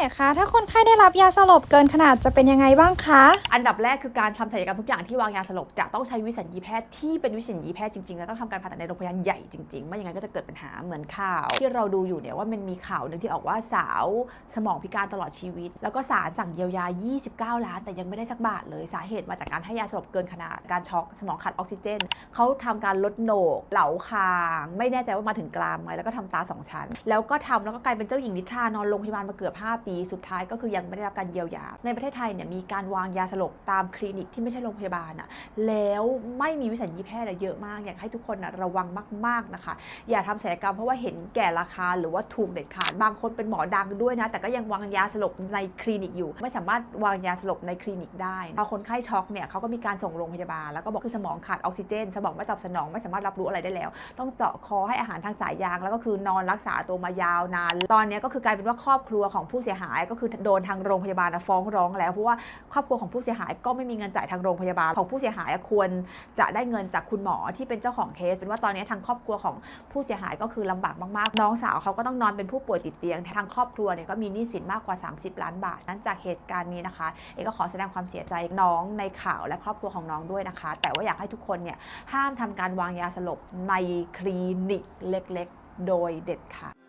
น่อยคะ ถ้าคนไข้ได้รับยาสลบเกินขนาดจะเป็นยังไงบ้างคะ อันดับแรกคือการทำศัลยกรรมทุกอย่างที่วางยาสลบจะต้องใช้วิสัญญีแพทย์ที่เป็นวิสัญญีแพทย์จริงๆ แล้วต้องทำการผ่าตัดในโรงพยาบาลใหญ่จริงๆ ไม่อย่างนั้นก็จะเกิดปัญหาเหมือนข่าว ที่เราดูอยู่เนี่ยว่ามันมีข่าวหนึ่งที่ออกว่าสาวสมองพิการตลอดชีวิต แล้วก็ศาลสั่งเยียวยา 29 ล้าน แต่ยังไม่ได้สักบาทเลยสาเหตุมาจากการให้ยาสลบเกินขนาดการช็อกสมองขาดออกซิเจนเขาทำการลดโหนกเหลาคางไม่แน่ใจว่ามาถึงกรามไหมแล้วก็ทำตาสองชั้น แล้วก็ทำแล้วก็กลายเป็นเจ้าหญิงนิทรานอนโรงพยาบาลมาเกือบ5ปีสุดท้ายก็คือยังไม่ได้รับการเยียวยา ในประเทศไทยเนี่ยมีการวางยาสลบตามคลินิกที่ไม่ใช่โรงพยาบาลอะแล้วไม่มีวิสัญญีแพทย์เยอะมาก อยากให้ทุกคนนะระวังมากๆนะคะ อย่าทำศัลยกรรมเพราะว่าเห็นแก่ราคาหรือว่าถูกเด็ดขาดบางคนเป็นหมอดังด้วยนะแต่ก็ยังวางยาสลบในคลินิกอยู่ ไม่สามารถวางยาสลบในคลินิกได้พอคนไข้ช็อกเนี่ยเขาก็มีการส่งโรงพยาบาลแล้วก็บอกคือสมองขาดออกซิเจน สมองไม่ตอบสนองไม่สามารถรับรู้อะไรได้แล้ว ต้องเจาะคอให้อาหารทางสายยาง แล้วก็คือนอนรักษาตัวมายาวนาน ตอนนี้ก็คือกลายเป็นว่าครอบครัวของผู้เสียหายก็คือโดนทางโรงพยาบาลฟ้องร้องแล้วเพราะว่าครอบครัวของผู้เสียหายก็ไม่มีเงินจ่ายทางโรงพยาบาลของผู้เสียหายควรจะได้เงินจากคุณหมอที่เป็นเจ้าของเคสเป็นว่าตอนนี้ทางครอบครัวของผู้เสียหายก็คือลำบากมากๆ น้องสาวเขาก็ต้องนอนเป็นผู้ป่วยติดเตียง ทางครอบครัวเนี่ยก็มีหนี้สินมากกว่า 30 ล้านบาท นั้นจากเหตุการณ์นี้นะคะ เอกก็ขอแสดงความเสียใจน้องในข่าวและครอบครัวของน้องด้วยนะคะ แต่ว่าอยากให้ทุกคนเนี่ยห้ามทำการวางยาสลบในคลินิกเล็ก ๆ โดยเด็ดขาด